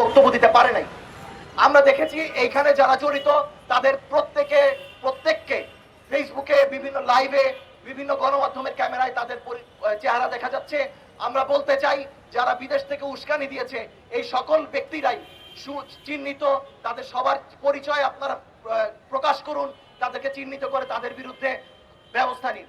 বক্তব্য দিতে পারে নাই। আমরা দেখেছি এইখানে যারা জড়িত, তাদের প্রত্যেকে, প্রত্যেককে ফেসবুকে বিভিন্ন লাইভে বিভিন্ন গণমাধ্যমের ক্যামেরায় তাদের চেহারা দেখা যাচ্ছে। আমরা বলতে চাই, যারা বিদেশ থেকে উস্কানি দিয়েছে, এই সকল ব্যক্তিরাই সুচিহ্নিত তাদের সবার পরিচয় আপনারা প্রকাশ করুন, তাদেরকে চিহ্নিত করে তাদের বিরুদ্ধে ব্যবস্থা নিন।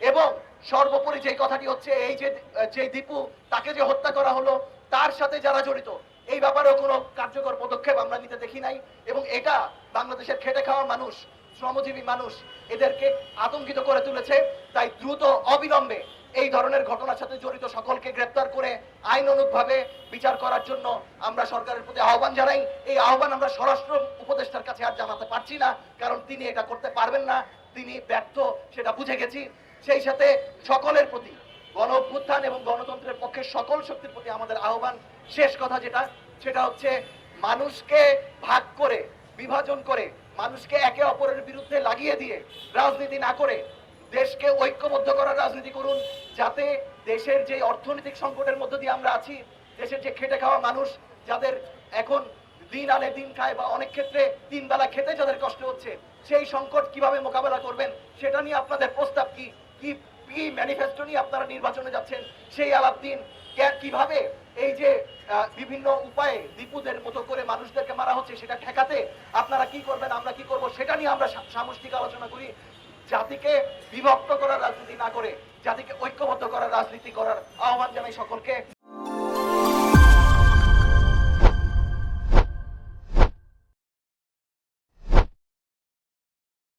এবং সর্বোপরি যে কথাটি হচ্ছে, এই যে যে দীপু, তাকে যে হত্যা করা হলো, তার সাথে যারা জড়িত এই ব্যাপারেও কোনো কার্যকর পদক্ষেপ আমরা নিতে দেখি নাই। এবং এটা বাংলাদেশের খেটে খাওয়া মানুষ, শ্রমজীবী মানুষ, এদেরকে আতঙ্কিত করে তুলেছে। তাই দ্রুত অবিলম্বে এই ধরনের ঘটনার সাথে জড়িত সকলকে গ্রেপ্তার করে আইন অনুগভাবে বিচার করার জন্য আমরা সরকারের প্রতি আহ্বান জানাই। এই আহ্বান আমরা স্বরাষ্ট্র উপদেষ্টার কাছে আর জানাতে পারছি না, কারণ তিনি এটা করতে পারবেন না। তিনি ব্যর্থ, সেটা বুঝে গেছি। সেই সাথে সকলের প্রতি গণ এবং গণতন্ত্রের পক্ষে সকল শক্তির প্রতি আমাদের আহ্বান শেষ কথা যেটা, সেটা হচ্ছে মানুষকে ভাগ করে, বিভাজন করে, মানুষকে একে অপরের বিরুদ্ধে লাগিয়ে দিয়ে, রাজনীতি না করে, দেশকে ঐক্যবদ্ধ করার রাজনীতি করুন, যাতে দেশের যে অর্থনৈতিক সংকটের মধ্য দিয়ে আমরা আছি, দেশের যে খেটে খাওয়া মানুষ, যাদের এখন দিন আনে দিন খায় বা অনেক ক্ষেত্রে তিন বেলা খেতে যাদের কষ্ট হচ্ছে, সেই সংকট কীভাবে মোকাবেলা করবেন, সেটা নিয়ে আপনাদের প্রস্তাব কি? কি কি ম্যানিফেস্টো নিয়ে আপনারা নির্বাচনে যাচ্ছেন? সেই আলাপ দিন কীভাবে এই যে বিভিন্ন উপায়ে দীপুদের মতো করে মানুষদেরকে মারা হচ্ছে সেটা ঠেকাতে আপনারা কি করবেন, আমরা কি করব সেটা নিয়ে আমরা সামষ্টিক আলোচনা করি। জাতিকে বিভক্ত করার রাজনীতি না করে, জাতিকে ঐক্যবদ্ধ করার রাজনীতি করার আহ্বান জানাই সকলকে।